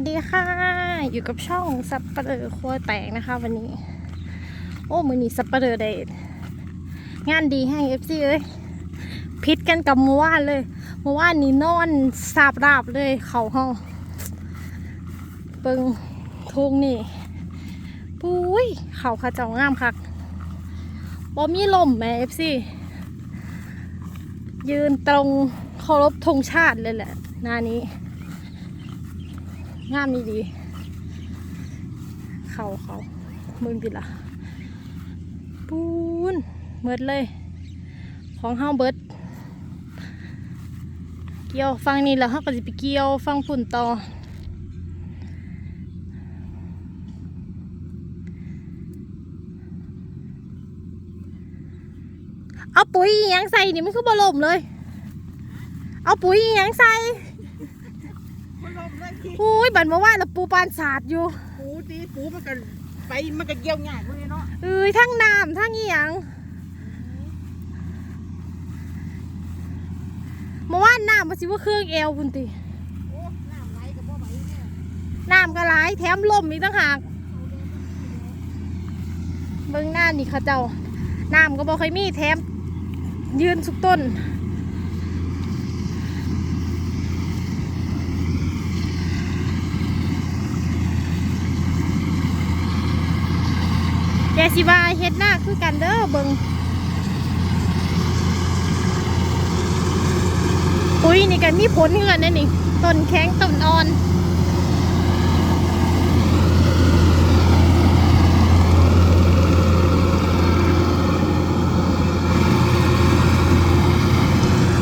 สดีค่ะ อยู่กับช่องสับปะเลอครัวแตกนะคะ วันนี้ โอ้มือนี้สับปะเลอได้งานดีให้เอฟซีเอ้ยพิษกันกับเมื่อวานเลยเมื่อวานนี้นอนสาบราบเลย เขาห้องเปิงทุ่งนี่ปุ้ยเขาขาเจ้างามคักบ่มีลมแหม่เอฟซียืนตรงเคารพธงชาติเลยแหละหน้านี้ งามดีดี เขาเขามึงปิดละปูนเบิดเลย ของเฮาเบิด เกี่ยวฟังนี่แล้วเฮาก็จะไปเกี่ยวฟังฝุ่นต่อเอาปุ๋ยยังใส่นี่มันคือบอลมเลย เอาปุ๋ยยังใส่ มันลมเลยที่อุ้ยบันมาว่าแล้วปูปานสาดอยู่ปูตีปูมันก็ไปมันก็เกี่ยวง่ายเลยเนาะเอ้ยทั้งน้ำทั้งอีหยังมาว่าน้ำมาสิว่าเครื่องเอวคุณติโอ้น้ำไหลกับบ่ไหวเนี่ยน้ำก็หลายแถมลมอีกต่างหากเบิ่งหน้านี่เขาเจ้าน้ำก็บ่ค่อยมีแถมยืนสุกต้น แกสิว่าเฮ็ดหน้าคือกันเด้อเบิงปุ๋ยนี่กันมีผลเหมือนกันนะนี่ต้นแข็งต้นอ่อน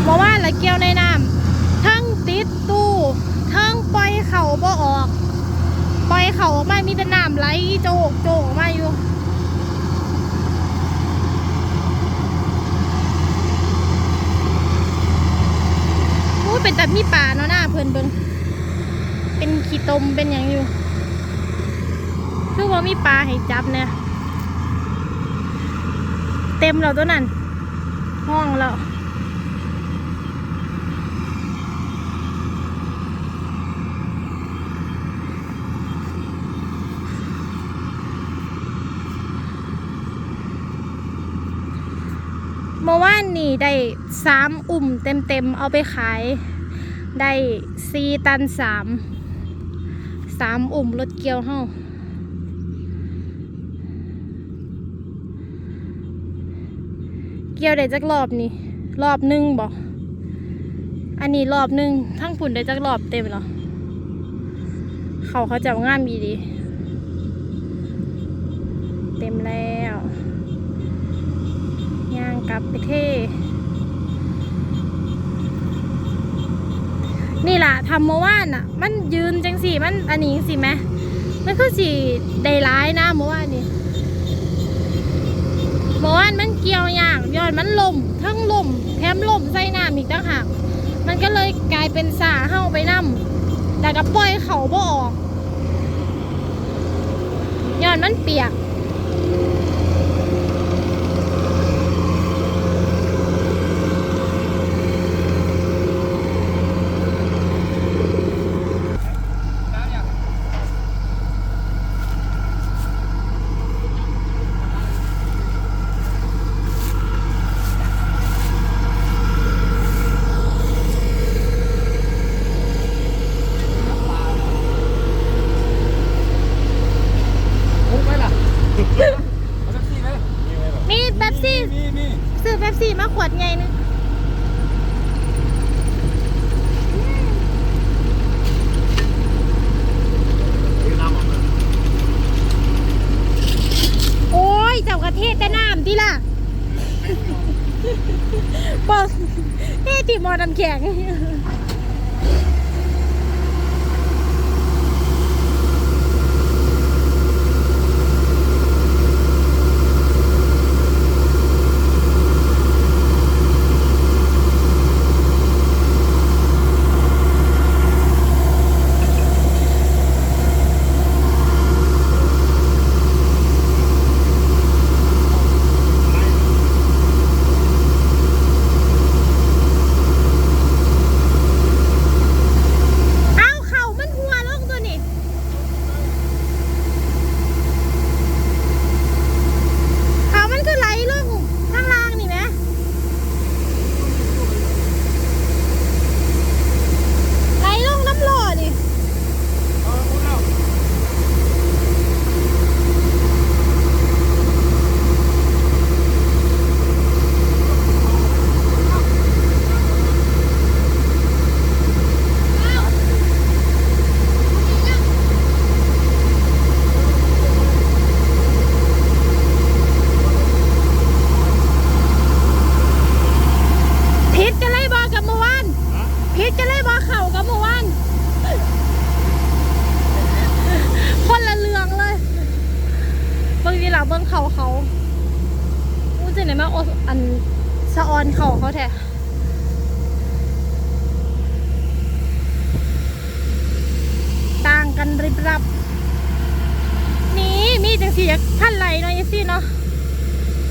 บอกว่าละเกี่ยวในน้ำทั้งติดตู้ทั้งปล่อยเข่าบ่ออก ปล่อยเข่าออกมามีแต่น้ำไหลโจกโจกออกมาอยู่ พูด เป็นแต่มีป่าเนาะหน้าเพิ่นเบิงเป็นขี้ตมเป็นอย่างอยู่ คือว่ามีปลาให้จับเนี่ยเต็มแล้วตัวนั้น ห้องแล้วเมื่อวานนี่ได้สามอุ่มเต็มเต็มๆเอาไปขาย ได้สี่ตันสามสามอุ่มรถเกียวเฮาเกี่ยวได้จักรอบนี่รอบหนึ่งบอกอันนี้รอบหนึ่งทั้งผุ่นได้จักรอบเต็มหรอเขาเขาจะงามดีดี เต็มแล้วย่างกลับไปเท่ นี่ล่ะทำเมื่อวานอะ มันยืนจังสี่มันอันนี้สิไหมมันคือสีได้ร้ายนะเมื่อวานนี่เมื่อวานมันเกี่ยวอย่างย้อนมันลมทั้งลมแถมลมใส่น้ำอีกต่างหากมันก็เลยกลายเป็นสาเห้าไปน้ำแล้วก็ปล่อยเขาบ่ออกย้อนมันเปียก มุกไหมล่ะเอาแท็กซี่ไหม มีเป๊ปซี่ มีมี พี่มาขวดไงนึงโอ้ยเจ้ากระเทศแต่น้ำที่ล่ะบอกเฮ้ที่มอน้ำแข็ง อันสะออนเข่าเขาแท้ต่างกันริบรับ นี่มีจังสีท่านไหลเนาะยังสิเนาะ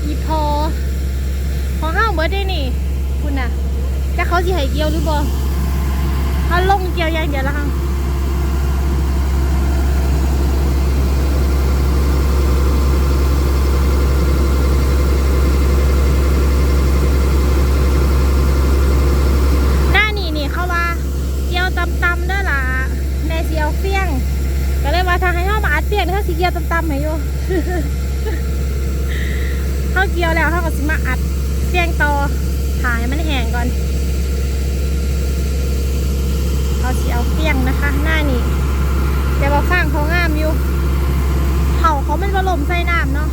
อีพอ ของห้างเบิร์ดได้นี่ คุณน่ะแต่เขาสิให้เกียวหรือบ่เขาลงเกียวย่างเดียวละค่ะหน้านี่นี่เขาว่า เกี่ยว ตำตำๆด้วยล่ะในเสียวเฟี้ยง ก็เลยว่าทางให้เขามาอัดเฟี้ยงเขาสีเกียวตำตำๆให้อยู่เขาเกียวแล้วเขาก็สิมาอัดเฟี้ยงต่อถ่ายมันแห้งก่อนเขาสีเอาเฟี้ยงนะคะ หน้านี่เดี๋ยวมาข้างเขางามอยู่เห่าเขามันบลมใส่น้ำเนาะ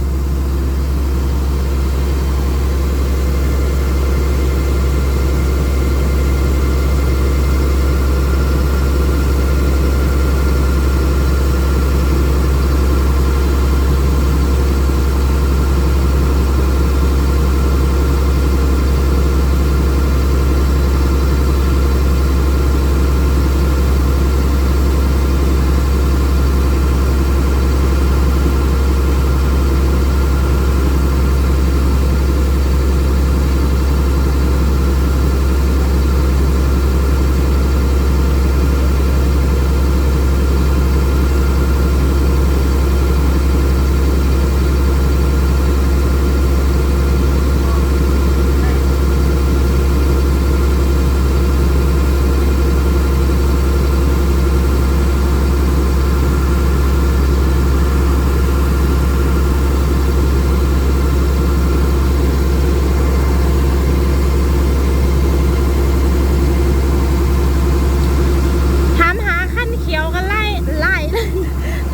ถามหาขั้นเขียวกันไล่ไล่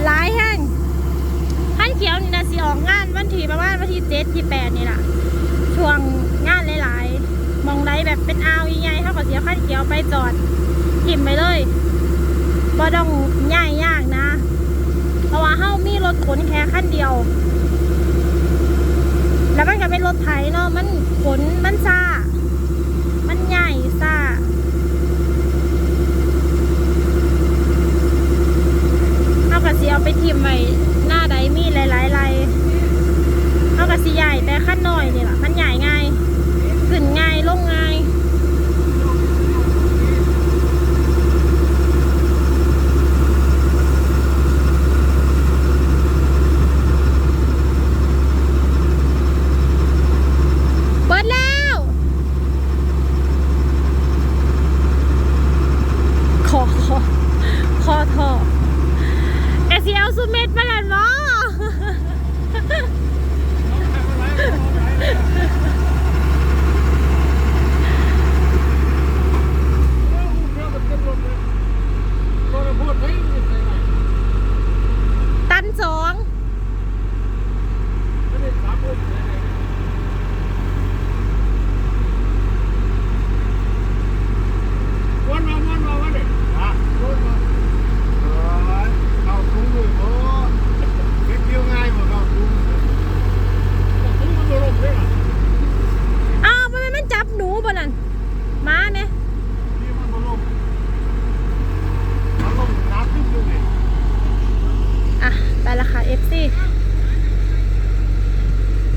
ไล่แห้งขั้นเขียวนี่นะสิออกงานวัน ที่ประมาณวันที่เจ็ดที่แปดนี่แหละช่วงงานหลายๆมองได้แบบเป็นอ่าวใหญ่ๆเท่ากับเสียขั้นเขียวไปจอดทิมไปเลยบ่ต้องย่ายยากนะ เพราะว่าเฮามีรถขนแค่ขั้นเดียว แล้วมันก็เป็นรถไถเนาะมันขนมันซ่า มันใหญ่ซ่าเอากระสีเอาไปทิมไว้หน้าใดมีหลายๆลายเอากระ สีใหญ่แต่ขั้นน้อยนี่แหละมันใหญ่ง่าย